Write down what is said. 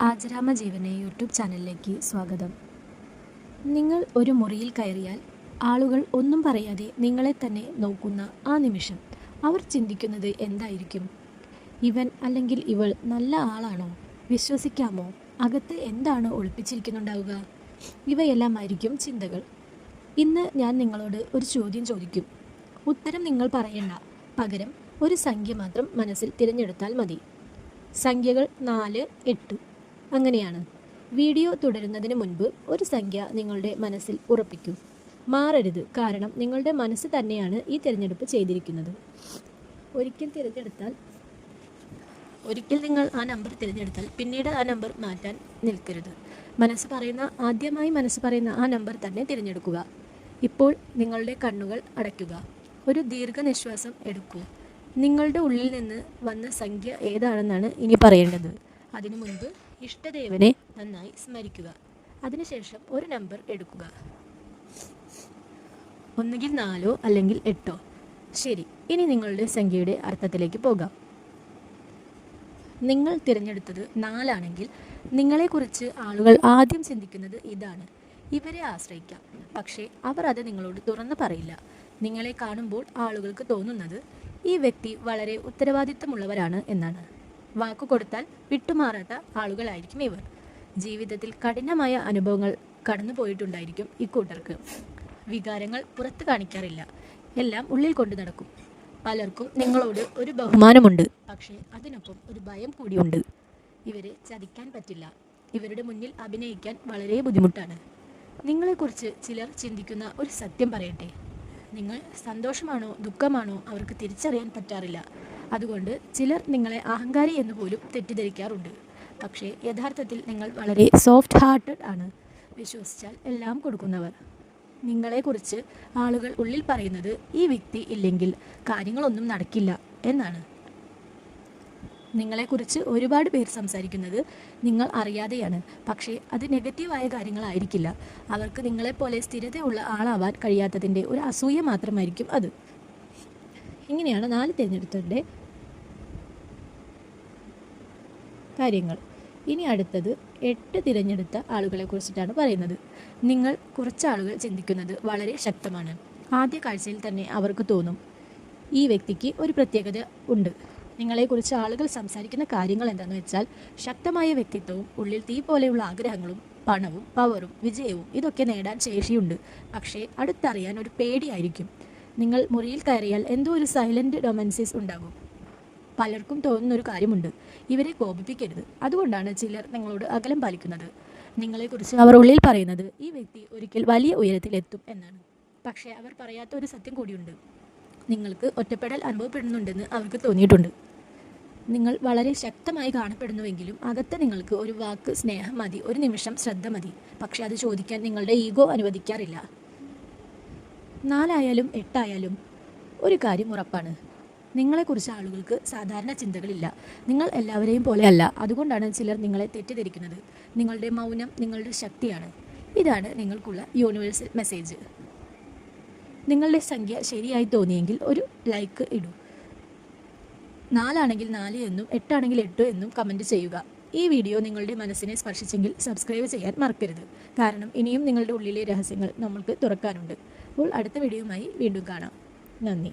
ആജരാമ ജീവനെ യൂട്യൂബ് ചാനലിലേക്ക് സ്വാഗതം. നിങ്ങൾ ഒരു മുറിയിൽ കയറിയാൽ ആളുകൾ ഒന്നും പറയാതെ നിങ്ങളെ തന്നെ നോക്കുന്ന ആ നിമിഷം അവർ ചിന്തിക്കുന്നത് എന്തായിരിക്കും? ഇവൻ അല്ലെങ്കിൽ ഇവൾ നല്ല ആളാണോ? വിശ്വസിക്കാമോ? അകത്ത് എന്താണ് ഒളിപ്പിച്ചിരിക്കുന്നുണ്ടാവുക? ഇവയെല്ലാം ആയിരിക്കും ചിന്തകൾ. ഇന്ന് ഞാൻ നിങ്ങളോട് ഒരു ചോദ്യം ചോദിക്കും. ഉത്തരം നിങ്ങൾ പറയണ്ട. പകരം ഒരു സംഖ്യ മാത്രം മനസ്സിൽ തിരഞ്ഞെടുത്താൽ മതി. സംഖ്യകൾ നാല് എട്ട്. അങ്ങനെയാണ്. വീഡിയോ തുടരുന്നതിന് മുൻപ് ഒരു സംഖ്യ നിങ്ങളുടെ മനസ്സിൽ ഉറപ്പിക്കൂ. മാറരുത്. കാരണം നിങ്ങളുടെ മനസ്സ് തന്നെയാണ് ഈ തിരഞ്ഞെടുപ്പ് ചെയ്തിരിക്കുന്നത്. ഒരിക്കൽ തിരഞ്ഞെടുത്താൽ ഒരിക്കൽ നിങ്ങൾ ആ നമ്പർ തിരഞ്ഞെടുത്താൽ പിന്നീട് ആ നമ്പർ മാറ്റാൻ നിൽക്കരുത്. മനസ്സ് പറയുന്ന ആദ്യമായി മനസ്സ് പറയുന്ന ആ നമ്പർ തന്നെ തിരഞ്ഞെടുക്കുക. ഇപ്പോൾ നിങ്ങളുടെ കണ്ണുകൾ അടയ്ക്കുക. ഒരു ദീർഘനിശ്വാസം എടുക്കൂ. നിങ്ങളുടെ ഉള്ളിൽ നിന്ന് വന്ന സംഖ്യ ഏതാണെന്നാണ് ഇനി പറയേണ്ടത്. അതിനു മുൻപ് ഇഷ്ടദേവനെ നന്നായി സ്മരിക്കുക. അതിനുശേഷം ഒരു നമ്പർ എടുക്കുക. ഒന്നുകിൽ നാലോ അല്ലെങ്കിൽ എട്ടോ. ശരി ഇനി നിങ്ങളുടെ സംഖ്യയുടെ അർത്ഥത്തിലേക്ക് പോകാം. നിങ്ങൾ തിരഞ്ഞെടുത്തത് നാലാണെങ്കിൽ നിങ്ങളെക്കുറിച്ച് ആളുകൾ ആദ്യം ചിന്തിക്കുന്നത് ഇതാണ്. ഇവരെ ആശ്രയിക്കാം. പക്ഷേ അവർ അത് നിങ്ങളോട് തുറന്നു പറയില്ല. നിങ്ങളെ കാണുമ്പോൾ ആളുകൾക്ക് തോന്നുന്നത് ഈ വ്യക്തി വളരെ ഉത്തരവാദിത്തമുള്ളവരാണ് എന്നാണ്. വാക്കു കൊടുത്താൽ വിട്ടുമാറാത്ത ആളുകളായിരിക്കും ഇവർ. ജീവിതത്തിൽ കഠിനമായ അനുഭവങ്ങൾ കടന്നു പോയിട്ടുണ്ടായിരിക്കും ഇക്കൂട്ടർക്ക്. വികാരങ്ങൾ പുറത്ത് കാണിക്കാറില്ല. എല്ലാം ഉള്ളിൽ കൊണ്ടു നടക്കും. പലർക്കും നിങ്ങളോട് ഒരു ബഹുമാനമുണ്ട്. പക്ഷേ അതിനൊപ്പം ഒരു ഭയം കൂടിയുണ്ട്. ഇവരെ ചതിക്കാൻ പറ്റില്ല. ഇവരുടെ മുന്നിൽ അഭിനയിക്കാൻ വളരെ ബുദ്ധിമുട്ടാണ്. നിങ്ങളെക്കുറിച്ച് ചിലർ ചിന്തിക്കുന്ന ഒരു സത്യം പറയട്ടെ. നിങ്ങൾ സന്തോഷമാണോ ദുഃഖമാണോ അവർക്ക് തിരിച്ചറിയാൻ പറ്റാറില്ല. അതുകൊണ്ട് ചിലർ നിങ്ങളെ അഹങ്കാരി എന്ന് പോലും തെറ്റിദ്ധരിക്കാറുണ്ട്. പക്ഷേ യഥാർത്ഥത്തിൽ നിങ്ങൾ വളരെ സോഫ്റ്റ് ഹാർട്ടഡ് ആണ് വിശ്വസിച്ചാൽ എല്ലാം കൊടുക്കുന്നവർ. നിങ്ങളെക്കുറിച്ച് ആളുകൾ ഉള്ളിൽ പറയുന്നത് ഈ വ്യക്തി ഇല്ലെങ്കിൽ കാര്യങ്ങളൊന്നും നടക്കില്ല എന്നാണ്. നിങ്ങളെക്കുറിച്ച് ഒരുപാട് പേർ സംസാരിക്കുന്നത് നിങ്ങൾ അറിയാതെയാണ്. പക്ഷേ അത് നെഗറ്റീവായ കാര്യങ്ങളായിരിക്കില്ല. അവർക്ക് നിങ്ങളെപ്പോലെ സ്ഥിരതയുള്ള ആളാവാൻ കഴിയാത്തതിന്റെ ഒരു അസൂയ മാത്രമായിരിക്കും അത്. ഇങ്ങനെയാണ് നാല് തിരഞ്ഞെടുത്തവരുടെ കാര്യങ്ങൾ. ഇനി അടുത്തത് എട്ട് തിരഞ്ഞെടുത്ത ആളുകളെ കുറിച്ചിട്ടാണ് പറയുന്നത്. നിങ്ങൾ കുറച്ച് ആളുകൾ ചിന്തിക്കുന്നത് വളരെ ശക്തമാണ്. ആദ്യ കാഴ്ചയിൽ തന്നെ അവർക്ക് തോന്നും ഈ വ്യക്തിക്ക് ഒരു പ്രത്യേകത ഉണ്ട്. നിങ്ങളെക്കുറിച്ച് ആളുകൾ സംസാരിക്കുന്ന കാര്യങ്ങൾ എന്താണെന്ന് വെച്ചാൽ ശക്തമായ വ്യക്തിത്വവും ഉള്ളിൽ തീ പോലെയുള്ള ആഗ്രഹങ്ങളും പണവും പവറും വിജയവും ഇതൊക്കെ നേടാൻ ശേഷിയുണ്ട്. പക്ഷേ അടുത്തറിയാൻ ഒരു പേടിയായിരിക്കും. നിങ്ങൾ മുറിയിൽ കയറിയാൽ എന്തോ ഒരു സൈലന്റ് ഡൊമൻസിസ് ഉണ്ടാകും. പലർക്കും തോന്നുന്ന ഒരു കാര്യമുണ്ട്. ഇവരെ കോപിപ്പിക്കരുത്. അതുകൊണ്ടാണ് ചിലർ നിങ്ങളോട് അകലം പാലിക്കുന്നത്. നിങ്ങളെക്കുറിച്ച് അവർ ഉള്ളിൽ പറയുന്നത് ഈ വ്യക്തി ഒരിക്കൽ വലിയ ഉയരത്തിലെത്തും എന്നാണ്. പക്ഷേ അവർ പറയാത്ത ഒരു സത്യം കൂടിയുണ്ട്. നിങ്ങൾക്ക് ഒറ്റപ്പെടൽ അനുഭവപ്പെടുന്നുണ്ടെന്ന് അവർക്ക് തോന്നിയിട്ടുണ്ട്. നിങ്ങൾ വളരെ ശക്തമായി കാണപ്പെടുന്നുവെങ്കിലും അകത്ത് നിങ്ങൾക്ക് ഒരു വാക്ക് സ്നേഹം മതി ഒരു നിമിഷം ശ്രദ്ധ മതി. പക്ഷേ അത് ചോദിക്കാൻ നിങ്ങളുടെ ഈഗോ അനുവദിക്കാറില്ല. നാലായാലും എട്ടായാലും ഒരു കാര്യം ഉറപ്പാണ്. നിങ്ങളെക്കുറിച്ച് ആളുകൾക്ക് സാധാരണ ചിന്തകളില്ല. നിങ്ങൾ എല്ലാവരെയും പോലെയല്ല. അതുകൊണ്ടാണ് ചിലർ നിങ്ങളെ തെറ്റിദ്ധരിക്കുന്നത്. നിങ്ങളുടെ മൗനം നിങ്ങളുടെ ശക്തിയാണ്. ഇതാണ് നിങ്ങൾക്കുള്ള യൂണിവേഴ്സൽ മെസ്സേജ് നിങ്ങളുടെ സംഖ്യ ശരിയായി തോന്നിയെങ്കിൽ ഒരു ലൈക്ക് ഇടൂ. നാലാണെങ്കിൽ നാല് എന്നും എട്ടാണെങ്കിൽ എട്ട് എന്നും കമന്റ് ചെയ്യുക. ഈ വീഡിയോ നിങ്ങളുടെ മനസ്സിനെ സ്പർശിച്ചെങ്കിൽ സബ്സ്ക്രൈബ് ചെയ്യാൻ മറക്കരുത്. കാരണം ഇനിയും നിങ്ങളുടെ ഉള്ളിലെ രഹസ്യങ്ങൾ നമ്മൾക്ക് തുറക്കാനുണ്ട്. അപ്പോൾ അടുത്ത വീഡിയോയുമായി വീണ്ടും കാണാം. നന്ദി.